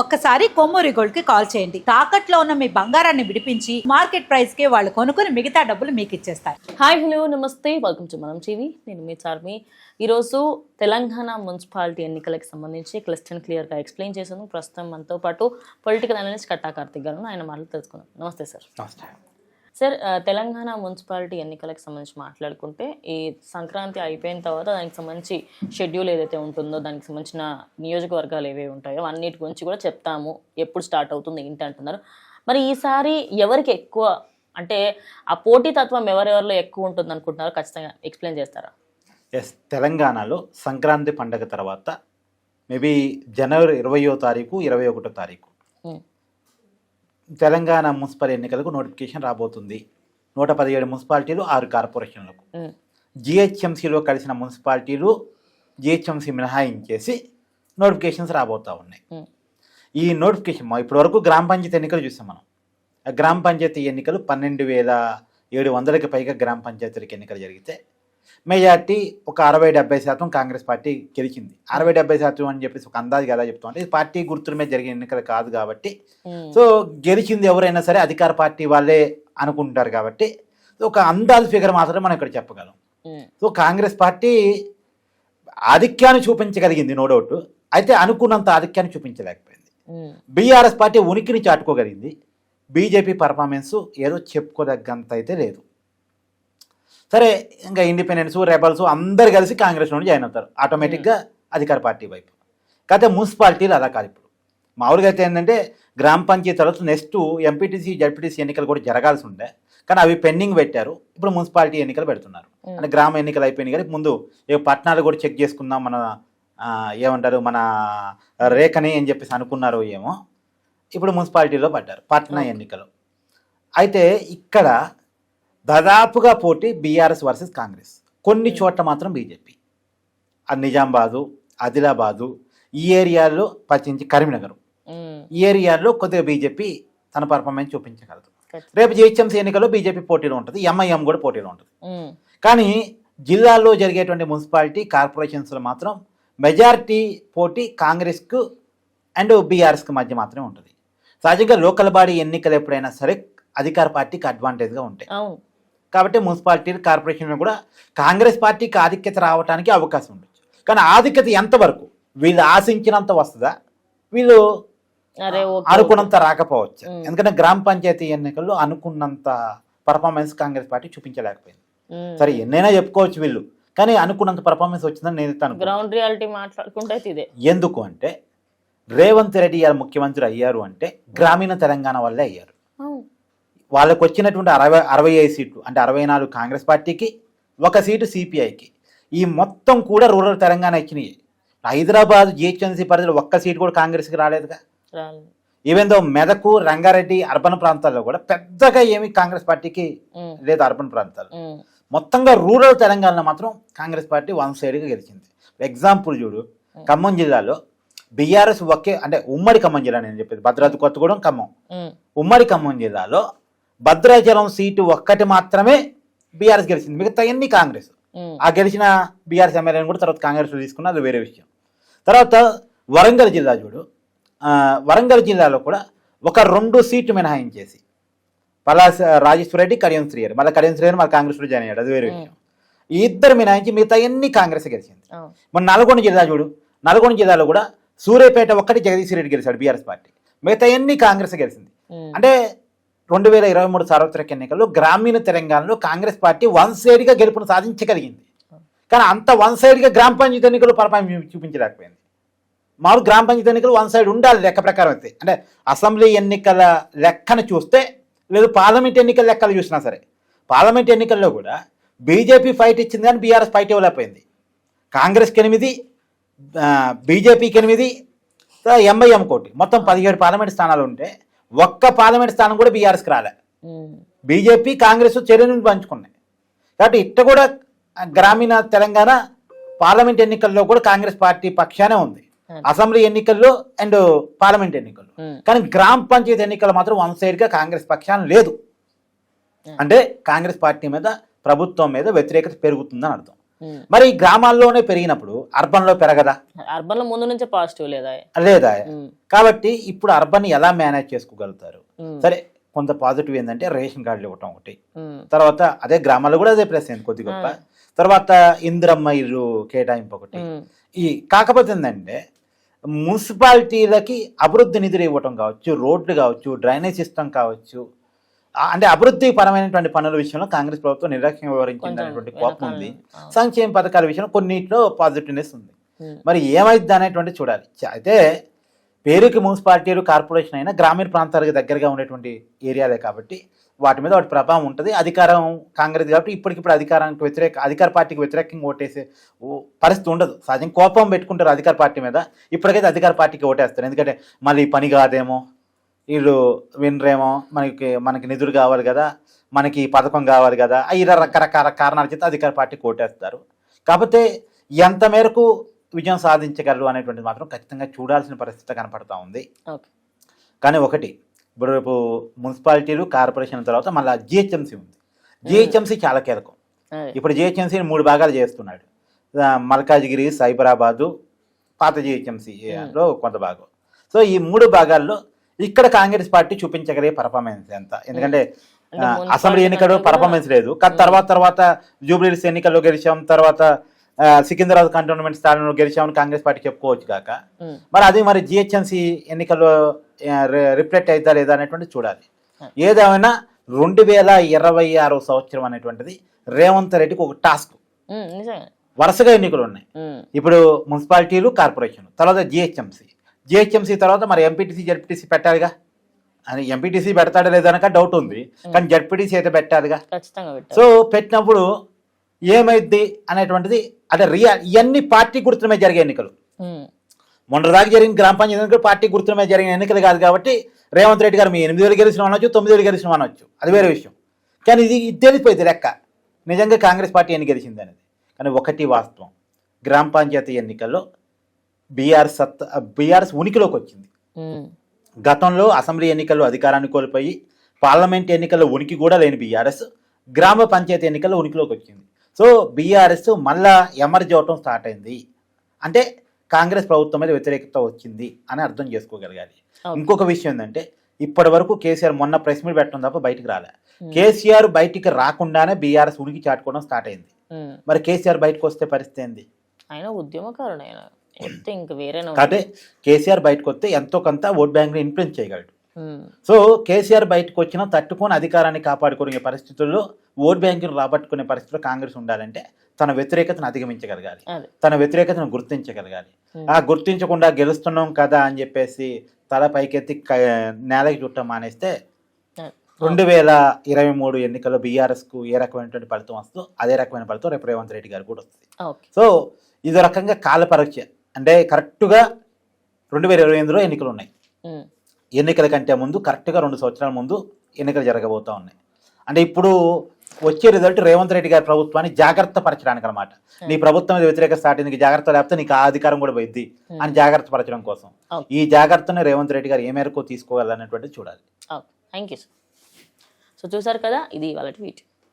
ఒక్కసారి కొమ్మూరి గోల్డ్కి కాల్ చేయండి. తాకట్లో ఉన్న మీ బంగారాన్ని విడిపించి మార్కెట్ ప్రైస్కి వాళ్ళు కొనుక్కుని మిగతా డబ్బులు మీకు ఇచ్చేస్తారు. హాయ్ హలో నమస్తే. వెల్కమ్ టు మనం టీవీ నేను మీ చార్మి. ఈరోజు తెలంగాణ మున్సిపాలిటీ ఎన్నికలకు సంబంధించి క్లిస్టన్ క్లియర్గా ఎక్స్ప్లెయిన్ చేశాను. ప్రస్తుతం మనతో పాటు పొలిటికల్ అనలిస్ట్ కట్టా కార్తిక్ గారు ఆయన మాటలు తెలుసుకుందాం. నమస్తే సార్ నమస్తే. సార్ తెలంగాణ మున్సిపాలిటీ ఎన్నికలకు సంబంధించి మాట్లాడుకుంటే ఈ సంక్రాంతి అయిపోయిన తర్వాత దానికి సంబంధించి షెడ్యూల్ ఏదైతే ఉంటుందో దానికి సంబంధించిన నియోజకవర్గాలు ఏవేవి ఉంటాయో అన్నిటి గురించి కూడా చెప్తాము. ఎప్పుడు స్టార్ట్ అవుతుంది ఏంటి అంటున్నారు. మరి ఈసారి ఎవరికి ఎక్కువ అంటే ఆ పోటీతత్వం ఎవరెవరిలో ఎక్కువ ఉంటుంది అనుకుంటున్నారో? ఖచ్చితంగా ఎక్స్ప్లెయిన్ చేస్తారా? ఎస్ తెలంగాణలో సంక్రాంతి పండగ తర్వాత మేబీ జనవరి ఇరవయో తారీఖు ఇరవై ఒకటో తారీఖు. ఉమ్, తెలంగాణ మున్సిపల్ ఎన్నికలకు నోటిఫికేషన్ రాబోతుంది. నూట పదిహేడు మున్సిపాలిటీలు ఆరు కార్పొరేషన్లకు. జిహెచ్ఎంసీలో కలిసిన మున్సిపాలిటీలు జిహెచ్ఎంసీ మినహాయించేసి నోటిఫికేషన్స్ రాబోతూ ఉన్నాయి. ఈ నోటిఫికేషన్ ఇప్పటి వరకు గ్రామ పంచాయతీ ఎన్నికలు చూసాం మనం. గ్రామ పంచాయతీ ఎన్నికలు పన్నెండు వేల ఏడు వందలకి పైగా గ్రామ పంచాయతీలకు ఎన్నికలు జరిగితే మెజార్టీ ఒక అరవై డెబ్బై శాతం కాంగ్రెస్ పార్టీ గెలిచింది. అరవై డెబ్బై శాతం అని చెప్పేసి ఒక అందాజు కదా చెప్తాం అంటే ఇది పార్టీ గుర్తుల మీద జరిగిన ఎన్నికలు కాదు కాబట్టి. సో గెలిచింది ఎవరైనా సరే అధికార పార్టీ వాళ్ళే అనుకుంటారు కాబట్టి. ఒక అందాజు ఫిగర్ మాత్రమే మనం ఇక్కడ చెప్పగలం. సో కాంగ్రెస్ పార్టీ ఆధిక్యాన్ని చూపించగలిగింది నో డౌట్. అయితే అనుకున్నంత ఆధిక్యాన్ని చూపించలేకపోయింది. బీఆర్ఎస్ పార్టీ ఉనికిని చాటుకోగలిగింది. బీజేపీ పర్ఫార్మెన్స్ ఏదో చెప్పుకోదగ్గంత అయితే లేదు. సరే ఇంకా ఇండిపెండెన్స్ రెబల్స్ అందరు కలిసి కాంగ్రెస్ నుండి జాయిన్ అవుతారు. ఆటోమేటిక్గా అధికార పార్టీ వైపు. కాకపోతే మున్సిపాలిటీలు అలా కాదు ఇప్పుడు. మామూలుగా అయితే ఏంటంటే గ్రామ పంచాయతీ తర్వాత నెక్స్ట్ ఎంపీటీసీ జడ్పీటీసీ ఎన్నికలు కూడా జరగాల్సి ఉండే. కానీ అవి పెండింగ్ పెట్టారు. ఇప్పుడు మున్సిపాలిటీ ఎన్నికలు పెడుతున్నారు. అంటే గ్రామ ఎన్నికలు అయిపోయినాయి కానీ ముందు ఏ పట్టణాలు కూడా చెక్ చేసుకుందాం మన ఏమంటారు మన రేఖని అని చెప్పేసి అనుకున్నారు ఏమో. ఇప్పుడు మున్సిపాలిటీలో పడ్డారు పట్టణ. ఎన్నికలు. అయితే ఇక్కడ దాదాపుగా పోటీ బీఆర్ఎస్ వర్సెస్ కాంగ్రెస్. కొన్ని Hmm. చోట్ల మాత్రం బీజేపీ. నిజామాబాదు ఆదిలాబాదు ఈ ఏరియాల్లో పచ్చించి కరీంనగర్. ఉమ్, ఈ ఏరియాలో కొద్దిగా బీజేపీ తన పర్ఫార్మెన్స్ చూపించగలదు. రేపు జిహెచ్ఎంసీ ఎన్నికల్లో బీజేపీ పోటీలో ఉంటుంది. ఎంఐఎం కూడా పోటీలో ఉంటుంది. ఉమ్, కానీ జిల్లాల్లో జరిగేటువంటి మున్సిపాలిటీ కార్పొరేషన్స్లో మాత్రం మెజారిటీ పోటీ కాంగ్రెస్కు అండ్ బీఆర్ఎస్కి మధ్య మాత్రమే ఉంటుంది. సహజంగా లోకల్ బాడీ ఎన్నికలు ఎప్పుడైనా సరే అధికార పార్టీకి అడ్వాంటేజ్గా ఉంటాయి. కాబట్టి మున్సిపాలిటీ కార్పొరేషన్ కూడా కాంగ్రెస్ పార్టీకి ఆధిక్యత రావడానికి అవకాశం ఉండొచ్చు. కానీ ఆధిక్యత ఎంతవరకు వీళ్ళు ఆశించినంత వస్తుందా? వీళ్ళు అనుకున్నంత రాకపోవచ్చు. ఎందుకంటే గ్రామ పంచాయతీ ఎన్నికల్లో అనుకున్నంత పర్ఫార్మెన్స్ కాంగ్రెస్ పార్టీ చూపించలేకపోయింది. సరే ఎన్నైనా చెప్పుకోవచ్చు వీళ్ళు. కానీ అనుకున్నంత పర్ఫార్మెన్స్ వచ్చిందని నేను అనుకుంటున్నాను గ్రౌండ్ రియాలిటీ మాట్లాడుకుంటే ఇదే. ఎందుకు అంటే రేవంత్ రెడ్డి గారు ముఖ్యమంత్రి అయ్యారు అంటే గ్రామీణ తెలంగాణ వల్లే అయ్యారు. వాళ్ళకు వచ్చినటువంటి అరవై అరవై ఐదు సీట్లు అంటే అరవై నాలుగు కాంగ్రెస్ పార్టీకి ఒక సీటు సిపిఐకి. ఈ మొత్తం కూడా రూరల్ తెలంగాణ ఇచ్చినాయి. హైదరాబాద్ జిహెచ్ఎంసీ పరిధిలో ఒక్క సీటు కూడా కాంగ్రెస్కి రాలేదుగా. రాలేదు. Even though Medak Rangareddy urban ప్రాంతాల్లో కూడా పెద్దగా ఏమీ కాంగ్రెస్ పార్టీకి లేదు అర్బన్ ప్రాంతాలు. మొత్తంగా రూరల్ తెలంగాణలో మాత్రం కాంగ్రెస్ పార్టీ వన్ సైడ్గా గెలిచింది. ఎగ్జాంపుల్ చూడు ఖమ్మం జిల్లాలో బీఆర్ఎస్ ఒకే అంటే ఉమ్మడి ఖమ్మం జిల్లా నేను చెప్పేది భద్రాద్రి కొత్తగూడెం ఖమ్మం. ఉమ్, ఉమ్మడి ఖమ్మం జిల్లాలో భద్రాచలం సీటు ఒక్కటి మాత్రమే బీఆర్ఎస్ గెలిచింది. మిగతా అన్ని కాంగ్రెస్. ఆ గెలిచిన బీఆర్ఎస్ ఎమ్మెల్యేని కూడా తర్వాత కాంగ్రెస్ తీసుకున్న అది వేరే విషయం. తర్వాత వరంగల్ జిల్లా చూడు. వరంగల్ జిల్లాలో కూడా ఒక రెండు సీట్లు మినహాయించేసి పలాస రాజేశ్వర రెడ్డి కడియం శ్రీహరి మళ్ళీ కడియం శ్రీహరి మళ్ళీ కాంగ్రెస్లో జాయిన్ అయ్యాడు. అది వేరే విషయం. ఈ ఇద్దరు మినహాయించి మిగతా అన్ని కాంగ్రెస్ గెలిచింది. మన నల్గొండ జిల్లా చూడు. నల్గొండ జిల్లాలో కూడా సూర్యాపేట ఒక్కటి జగదీశ్ రెడ్డి గెలిచాడు బీఆర్ఎస్ పార్టీ. మిగతా అన్ని కాంగ్రెస్ గెలిచింది. అంటే రెండు వేల ఇరవై మూడు సార్వత్రిక ఎన్నికల్లో గ్రామీణ తెలంగాణలో కాంగ్రెస్ పార్టీ వన్ సైడ్గా గెలుపును సాధించగలిగింది. కానీ అంత వన్ సైడ్గా గ్రామ పంచాయతీ ఎన్నికలు పరపాయం చూపించలేకపోయింది. మామూలు గ్రామ పంచాయతీ ఎన్నికలు వన్ సైడ్ ఉండాలి లెక్క ప్రకారం అయితే. అంటే అసెంబ్లీ ఎన్నికల లెక్కను చూస్తే లేదు పార్లమెంట్ ఎన్నికల లెక్కలు చూసినా సరే. పార్లమెంట్ ఎన్నికల్లో కూడా బీజేపీ ఫైట్ ఇచ్చింది కానీ బీఆర్ఎస్ ఫైట్ ఇవ్వలేకపోయింది. కాంగ్రెస్కి ఎనిమిది బీజేపీకి ఎనిమిది ఎంఐఎం కోటి. మొత్తం పదిహేడు పార్లమెంట్ స్థానాలు ఉంటే ఒక్క పార్లమెంట్ స్థానం కూడా బీఆర్ఎస్కి రాలే. బీజేపీ కాంగ్రెస్ చర్యలను పంచుకున్నాయి. కాబట్టి ఇట్ట కూడా గ్రామీణ తెలంగాణ పార్లమెంట్ ఎన్నికల్లో కూడా కాంగ్రెస్ పార్టీ పక్షానే ఉంది. అసెంబ్లీ ఎన్నికల్లో అండ్ పార్లమెంట్ ఎన్నికల్లో. కానీ గ్రామ పంచాయతీ ఎన్నికలు మాత్రం వన్ సైడ్గా కాంగ్రెస్ పక్షాన లేదు. అంటే కాంగ్రెస్ పార్టీ మీద ప్రభుత్వం మీద వ్యతిరేకత పెరుగుతుందని అర్థం. మరి గ్రామాల్లోనే పెరిగినప్పుడు అర్బన్లో పెరగదా? అర్బన్లో ముందు నుంచే పాజిటివ్ లేదా? లేదా కాబట్టి ఇప్పుడు అర్బన్ ఎలా మేనేజ్ చేసుకోగలుగుతారు? సరే కొంత పాజిటివ్ ఏంటంటే రేషన్ కార్డులు ఇవ్వటం ఒకటి. తర్వాత అదే గ్రామాల్లో కూడా అదే ప్లస్ అయింది కొద్ది గొప్ప. తర్వాత ఇందిరమ్మ ఇల్లు కేటాయింపు ఒకటి. ఈ కాకపోతే ఏంటంటే మున్సిపాలిటీలకి అభివృద్ధి నిధులు ఇవ్వటం కావచ్చు రోడ్లు కావచ్చు డ్రైనేజ్ సిస్టమ్ కావచ్చు అంటే అభివృద్ధి పరమైనటువంటి పనుల విషయంలో కాంగ్రెస్ ప్రభుత్వం నిర్లక్ష్యం వివరించింది అనేటువంటి కోపం ఉంది. సంక్షేమ పథకాల విషయంలో కొన్నిట్లో పాజిటివ్నెస్ ఉంది. మరి ఏమైద్ది అనేటువంటి చూడాలి. అయితే పేరుకి మున్సిపాలిటీలు కార్పొరేషన్ అయినా గ్రామీణ ప్రాంతాలకు దగ్గరగా ఉండేటువంటి ఏరియాలే కాబట్టి వాటి మీద వాటి ప్రభావం ఉంటుంది. అధికారం కాంగ్రెస్ కాబట్టి ఇప్పటికిప్పుడు అధికారానికి వ్యతిరేక అధికార పార్టీకి వ్యతిరేకంగా ఓటేసే పరిస్థితి ఉండదు. సహజం కోపం పెట్టుకుంటారు అధికార పార్టీ మీద. ఇప్పటికైతే అధికార పార్టీకి ఓటేస్తారు. ఎందుకంటే మళ్ళీ పని కాదేమో వీళ్ళు వినరేమో మనకి మనకి నిధులు కావాలి కదా మనకి పథకం కావాలి కదా ఇలా రకరకాల కారణాల చేత అధికార పార్టీకి ఓటేస్తారు కాకపోతే ఎంత మేరకు విజయం సాధించగలరు అనేటువంటిది మాత్రం ఖచ్చితంగా చూడాల్సిన పరిస్థితి కనపడతా ఉంది. కానీ ఒకటి ఇప్పుడు రేపు మున్సిపాలిటీలు కార్పొరేషన్ తర్వాత మళ్ళీ జిహెచ్ఎంసీ ఉంది. జిహెచ్ఎంసీ చాలా కీలకం. ఇప్పుడు జిహెచ్ఎంసీని మూడు భాగాలు చేస్తున్నాడు. మల్కాజ్గిరి సైబరాబాదు పాత జిహెచ్ఎంసీలో కొంత భాగం. సో ఈ మూడు భాగాల్లో ఇక్కడ కాంగ్రెస్ పార్టీ చూపించగలిగే పర్ఫార్మెన్స్ ఎంత? ఎందుకంటే అసెంబ్లీ ఎన్నికలు పర్ఫార్మెన్స్ లేదు. కానీ తర్వాత తర్వాత జూబ్లీహిల్స్ ఎన్నికల్లో గెలిచాం తర్వాత సికింద్రాబాద్ కంటోన్మెంట్ స్థానంలో గెలిచామని కాంగ్రెస్ పార్టీ చెప్పుకోవచ్చు కాక. మరి అది మరి జిహెచ్ఎంసీ ఎన్నికల్లో రిఫ్లెక్ట్ అవుతా లేదా అనేటువంటి చూడాలి. ఏదేమైనా రెండు వేల ఇరవై ఆరో సంవత్సరం అనేటువంటిది రేవంత్ రెడ్డికి ఒక టాస్క్. వరుసగా ఎన్నికలు ఉన్నాయి. ఇప్పుడు మున్సిపాలిటీలు కార్పొరేషన్ తర్వాత జిహెచ్ఎంసీ. జిహెచ్ఎంసీ తర్వాత మరి ఎంపీటీసీ జడ్పీటీసీ పెట్టాలిగా? అని ఎంపీటీసీ పెడతాడా లేదనక డౌట్ ఉంది. కానీ జడ్పీటీసీ అయితే పెట్టాలిగా? సో పెట్టినప్పుడు ఏమైద్ది అనేటువంటిది అంటే రియా ఇవన్నీ పార్టీ గుర్తుల మీద జరిగే ఎన్నికలు. ఉమ్, మొన్నటిదాకా జరిగిన గ్రామ పంచాయతీ ఎన్నికలు పార్టీ గుర్తుల మీద జరిగిన ఎన్నికలు కాదు కాబట్టి రేవంత్ రెడ్డి గారు మీ ఎనిమిది వేలు గెలిచిన అనొచ్చు తొమ్మిది వేలు గెలిచిన అనొచ్చు. అది వేరే విషయం. కానీ ఇది ఇది తెలిసిపోయింది లెక్క. నిజంగా కాంగ్రెస్ పార్టీ ఎన్ని గెలిచింది అనేది. కానీ ఒకటి వాస్తవం. గ్రామ పంచాయతీ ఎన్నికల్లో బీఆర్ఎస్ సత్ బీఆర్ఎస్ ఉనికిలోకి వచ్చింది. గతంలో అసెంబ్లీ ఎన్నికల్లో అధికారాన్ని కోల్పోయి పార్లమెంట్ ఎన్నికల్లో ఉనికి కూడా లేని బీఆర్ఎస్ గ్రామ పంచాయతీ ఎన్నికల్లో ఉనికిలోకి వచ్చింది. సో బీఆర్ఎస్ మళ్ళా ఎమర్జ్ అవటం స్టార్ట్ అయింది. అంటే కాంగ్రెస్ ప్రభుత్వం మీద వ్యతిరేకత వచ్చింది అని అర్థం చేసుకోగలగాలి. ఇంకొక విషయం ఏంటంటే ఇప్పటి వరకు కేసీఆర్ మొన్న ప్రెస్ మీట్ పెట్టడం తప్ప బయటికి రాలే. కేసీఆర్ బయటికి రాకుండానే బీఆర్ఎస్ ఉనికి చాటుకోవడం స్టార్ట్ అయింది. మరి కేసీఆర్ బయటకు వస్తే పరిస్థితి ఏంది? ఆయన ఉద్యమకారుడు ఆయన. వస్తే ఇంక వేరే కాబట్టి కేసీఆర్ బయటకు వస్తే ఎంతో కొంత ఓట్ బ్యాంక్ని ఇన్ఫ్లుయెన్స్ చేయగలడు. సో కేసీఆర్ బయటకు వచ్చినా తట్టుకొని అధికారాన్ని కాపాడుకునే పరిస్థితుల్లో ఓట్ బ్యాంకును రాబట్టుకునే పరిస్థితిలో కాంగ్రెస్ ఉండాలంటే తన వ్యతిరేకతను అధిగమించగలగాలి. తన వ్యతిరేకతను గుర్తించగలగాలి. ఆ గుర్తించకుండా గెలుస్తున్నాం కదా అని చెప్పేసి తల పైకెత్తి క- నేలకి చుట్టం మానేస్తే. రెండు వేల ఇరవై మూడు ఎన్నికల్లో బీఆర్ఎస్కు ఏ రకమైనటువంటి ఫలితం వస్తుందో అదే రకమైన ఫలితం రేపు రేవంత్ రెడ్డి గారు కూడా వస్తుంది. సో ఇది రకంగా కాల పరీక్ష అంటే కరెక్ట్గా రెండు వేల ఇరవై ఎనిమిదిలో ఎన్నికలు ఉన్నాయి ఎన్నికల కంటే ముందు కరెక్ట్గా రెండు సంవత్సరాల ముందు ఎన్నికలు జరగబోతా ఉన్నాయి. అంటే ఇప్పుడు వచ్చే రిజల్ట్ రేవంత్ రెడ్డి గారి ప్రభుత్వాన్ని జాగ్రత్త పరచడానికి అనమాట నీ ప్రభుత్వం మీద వ్యతిరేక స్టార్ట్ నీకు జాగ్రత్త లేకపోతే నీకు ఆ అధికారం కూడా పోయిద్ది అని జాగ్రత్త పరచడం కోసం. ఈ జాగ్రత్తను రేవంత్ రెడ్డి గారు ఏ మేరకు తీసుకోవాలనేటువంటిది చూడాలి. థ్యాంక్ యూ సార్ సో చూసారు కదా ఇది వాళ్ళ ట్వీట్